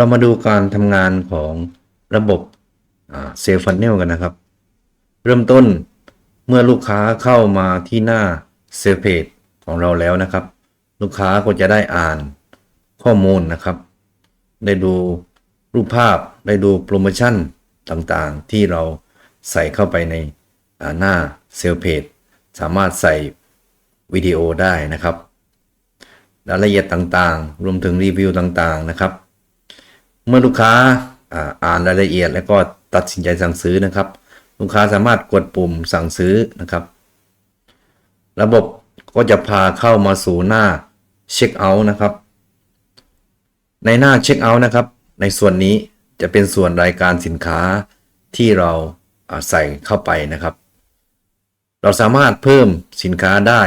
เรามาดูการทำงานของระบบเซลล์ฟันเนลกันนะครับ เริ่มต้นเมื่อลูกค้าเข้ามาที่หน้าเซลล์เพจของเราแล้วนะครับ ลูกค้าก็จะได้อ่านข้อมูลนะครับ ได้ดูรูปภาพได้ดูโปรโมชั่นต่างๆ ที่เราใส่เข้าไปในหน้าเซลล์เพจสามารถใส่วิดีโอได้นะครับรายละเอียดต่างๆ รวมถึงรีวิวต่างๆนะครับ เมื่อลูกค้าอ่านรายละเอียด แล้วก็ตัดสินใจสั่งซื้อนะครับ ลูกค้าสามารถกดปุ่มสั่งซื้อนะครับ ระบบก็จะพาเข้ามาสู่หน้าเช็คเอาท์นะครับ ในหน้าเช็คเอาท์นะครับ ในส่วนนี้จะเป็นส่วนรายการสินค้าที่เราใส่เข้าไปนะครับ เราสามารถเพิ่มสินค้าได้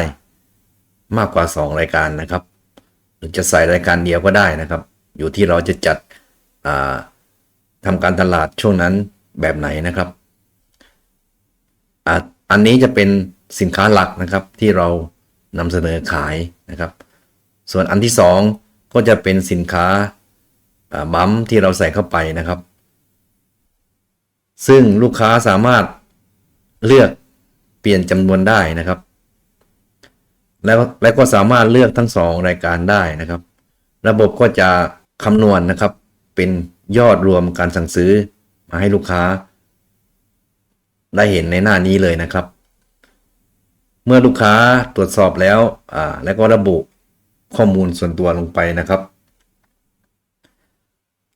มากกว่า 2 รายการนะครับ หรือจะใส่รายการเดียวก็ได้นะครับ อยู่ที่เราจะจัด ทำการตลาดช่วงนั้นแบบไหนนะครับออันนี้จะเป็นสินค้าหลักนะครับที่เรานำเสนอขายนะครับ ส่วนอันที่ 2 ก็จะเป็นสินค้าบัมที่เราใส่เข้าไปนะครับ ซึ่งลูกค้าสามารถเลือกเปลี่ยนจำนวนได้นะครับ แล้วและก็สามารถเลือกทั้งสองรายการได้นะครับ ระบบก็จะคำนวณนะครับ เป็นยอดรวมการสั่งซื้อมาให้ลูกค้า ได้เห็นในหน้านี้เลยนะครับ เมื่อลูกค้าตรวจสอบแล้วอ่าแล้วก็ระบุข้อมูลส่วนตัวลงไปนะครับ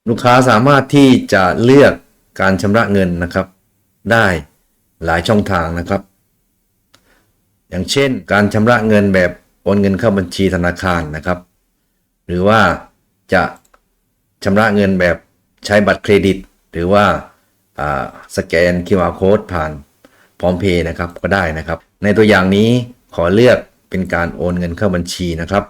ลูกค้าสามารถที่จะเลือกการชำระเงินนะครับ ได้หลายช่องทางนะครับ อย่างเช่น การชำระเงินแบบโอนเงินเข้าบัญชีธนาคารนะครับ หรือว่าจะ ชำระเงินแบบใช้บัตรเครดิต หรือว่าสแกน QR code ผ่านพร้อมเพย์นะครับก็ได้นะครับ ในตัวอย่างนี้ขอเลือกเป็นการโอนเงินเข้าบัญชีนะครับ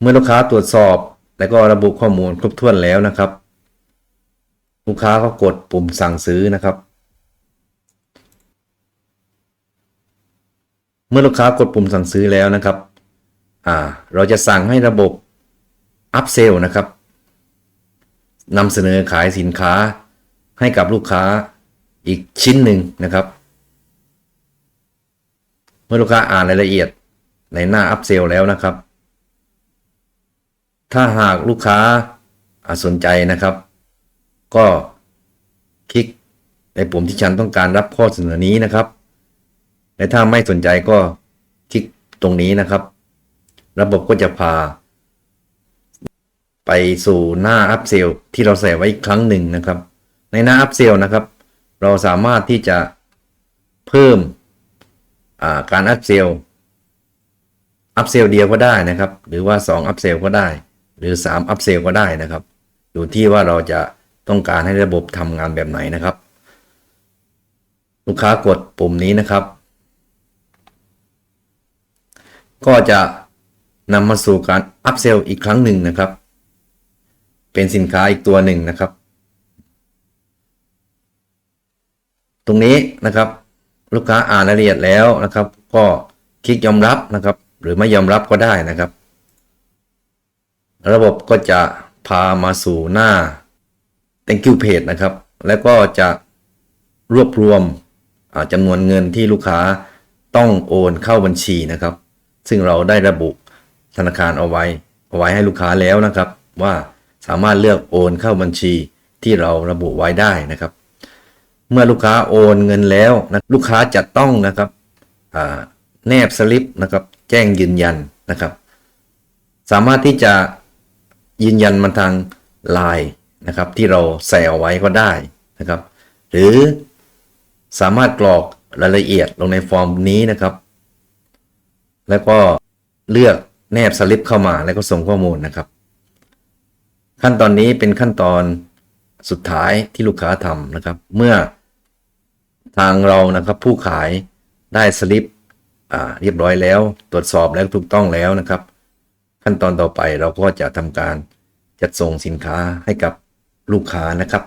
เมื่อลูกค้าตรวจสอบและก็ระบุข้อมูลครบถ้วนแล้วนะครับ ลูกค้าก็กดปุ่มสั่งซื้อนะครับ เมื่อลูกค้ากดปุ่มสั่งซื้อแล้วนะครับ เราจะสั่งให้ระบบอัพเซลนะครับ นำเสนอขายสินค้าให้กับลูกค้าอีกชิ้นหนึ่งนะครับ เมื่อลูกค้าอ่านรายละเอียดในหน้าอัพเซลแล้วนะครับ ถ้าหากลูกค้าสนใจนะครับ ก็คลิกในปุ่มที่ฉันต้องการรับข้อเสนอนี้นะครับและถ้าไม่สนใจก็คลิกตรงนี้นะครับ ระบบก็จะพา ไปสู่หน้าอัพเซลที่เราใส่ไว้อีกครั้งหนึ่งนะครับ ในหน้าอัพเซลนะครับ เราสามารถที่จะเพิ่มาการอัพเซลอัพเซลเดียวก็ได้นะครับ หรือว่า2อัพเซลก็ได้ หรือ3อัพเซลก็ได้นะครับ อยู่ที่ว่าเราจะต้องการให้ระบบทำงานแบบไหนนะครับ ลูกค้ากดปุ่มนี้นะครับ ก็จะนำมาสู่การอัพเซลอีกครั้งหนึ่งนะครับ เป็นสินค้าอีกตัวหนึ่งนะครับ ตรงนี้นะครับ ลูกค้าอ่านรายละเอียดแล้วนะครับ ก็คลิกยอมรับนะครับ หรือไม่ยอมรับก็ได้นะครับ ระบบก็จะพามาสู่หน้า thank you page นะครับ แล้วก็จะรวบรวมจำนวนเงินที่ลูกค้าต้องโอนเข้าบัญชีนะครับ ซึ่งเราได้ระบุธนาคารเอาไว้เอาไว้ให้ลูกค้าแล้วนะครับว่า สามารถเลือกโอนเข้าบัญชีที่เราระบุไว้ได้นะครับ เมื่อลูกค้าโอนเงินแล้วนะลูกค้าจะต้องนะครับแนบสลิปนะครับแจ้งยืนยันนะครับ สามารถที่จะยืนยันมาทางไลน์นะครับที่เราใส่เอาไว้ก็ได้นะครับ หรือสามารถกรอกรายละเอียดลงในฟอร์มนี้นะครับ แล้วก็เลือกแนบสลิปเข้ามาแล้วก็ส่งข้อมูลนะครับ ขั้นตอนนี้เป็นขั้นตอนสุดท้ายที่ลูกค้าทำนะครับ เมื่อทางเรานะครับผู้ขายได้สลิปเรียบร้อยแล้ว ตรวจสอบแล้วถูกต้องแล้วนะครับ ขั้นตอนต่อไปเราก็จะทำการจัดส่งสินค้าให้กับลูกค้านะครับ